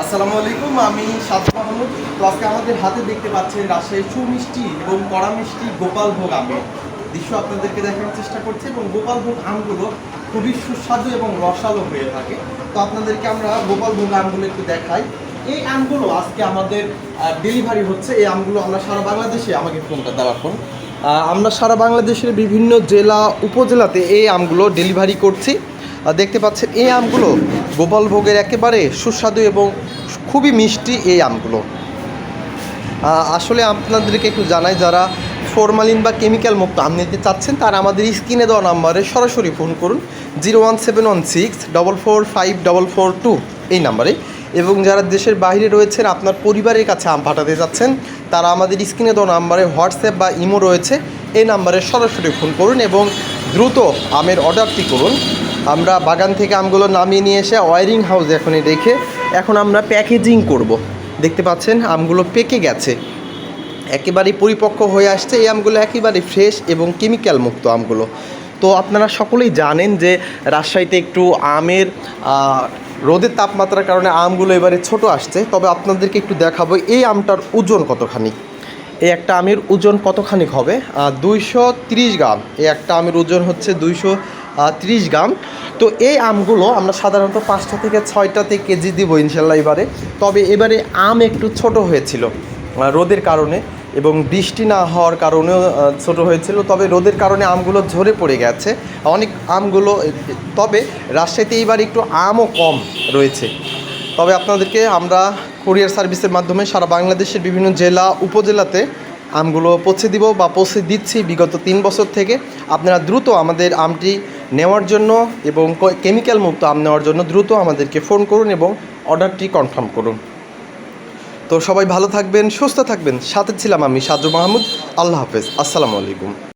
আসসালামু আলাইকুম, আমি সাদ মাহমুদ। তো আজকে আমাদের হাতে দেখতে পাচ্ছেন রাজশাহী সুমিষ্টি এবং কড়া মিষ্টি গোপাল ভোগ আমের। দৃশ্য আপনাদেরকে দেখানোর চেষ্টা করছি এবং গোপাল ভোগ আমগুলো খুবই সুস্বাদু এবং রসালো হয়ে থাকে। তো আপনাদেরকে আমরা গোপাল ভোগ আমগুলো একটু দেখাই। এই আমগুলো আজকে আমাদের ডেলিভারি হচ্ছে। এই আমগুলো আমরা সারা বাংলাদেশে, আমাকে ফোনটা দেওয়া ফোন আমরা সারা বাংলাদেশের বিভিন্ন জেলা, উপজেলাতে এই আমগুলো ডেলিভারি করছি। দেখতে পাচ্ছেন এই আমগুলো গোপাল ভোগের একেবারে সুস্বাদু এবং খুবই মিষ্টি এই আমগুলো। আসলে আপনাদেরকে একটু জানাই, যারা ফরমালিন বা কেমিক্যাল মুক্ত আম নিতে চাচ্ছেন, তারা আমাদের স্ক্রিনে দেওয়া নাম্বারে সরাসরি ফোন করুন, zero one seven one six double four five double four two এই নাম্বারে। এবং যারা দেশের বাইরে রয়েছেন, আপনার পরিবারের কাছে আম পাঠাতে যাচ্ছেন তারা আমাদের স্ক্রিনে দেওয়া নাম্বারে হোয়াটসঅ্যাপ বা ইমো রয়েছে, এই নাম্বারে সরাসরি ফোন করুন এবং দ্রুত আমের অর্ডারটি করুন। আমরা বাগান থেকে আমগুলো নামিয়ে নিয়ে এসে ওয়ারিং হাউস এখনই রেখে এখন আমরা প্যাকেজিং করব। দেখতে পাচ্ছেন, আমগুলো পেকে গেছে। একেবারেই পরিপক্ক হয়ে আসছে এই আমগুলো, একেবারে ফ্রেশ এবং কেমিক্যাল মুক্ত আমগুলো। তো আপনারা সকলেই জানেন যে রাজশাহীতে একটু আমের রোদের তাপমাত্রার কারণে আমগুলো এবারে ছোট আসছে। তবে আপনাদেরকে একটু দেখাবো, এই আমটার ওজন কতখানি? এই একটা আমের ওজন কতখানি হবে? দুইশো গ্রাম। এই একটা আমের ওজন হচ্ছে দুইশো তিরিশ গ্রাম। তো এই আমগুলো আমরা সাধারণত পাঁচটা থেকে ছয়টাতে কেজি দিব ইনশাল্লাহ এবারে। তবে এবারে আম একটু ছোট হয়েছিল রোদের কারণে এবং বৃষ্টি না হওয়ার কারণেও ছোট হয়েছিল। তবে রোদের কারণে আমগুলো ঝরে পড়ে গেছে। অনেক আমগুলো তবে রাজশাহীতে এইবার একটু আমও কম রয়েছে। তবে আপনাদেরকে আমরা কুরিয়ার সার্ভিসের মাধ্যমে সারা বাংলাদেশের বিভিন্ন জেলা, উপজেলাতে আমগুলো পৌঁছে দিব বা পৌঁছে দিচ্ছি বিগত তিন বছর থেকে। আপনারা দ্রুত আমাদের আমটি নেওয়ার জন্য এবং কেমিক্যাল মুক্ত আম নেওয়ার জন্য দ্রুত আমাদেরকে ফোন করুন এবং অর্ডারটি কনফার্ম করুন। তো সবাই ভালো থাকবেন, সুস্থ থাকবেন। সাথে ছিলাম আমি সাজু মাহমুদ। আল্লাহ হাফেজ। আসসালামু আলাইকুম।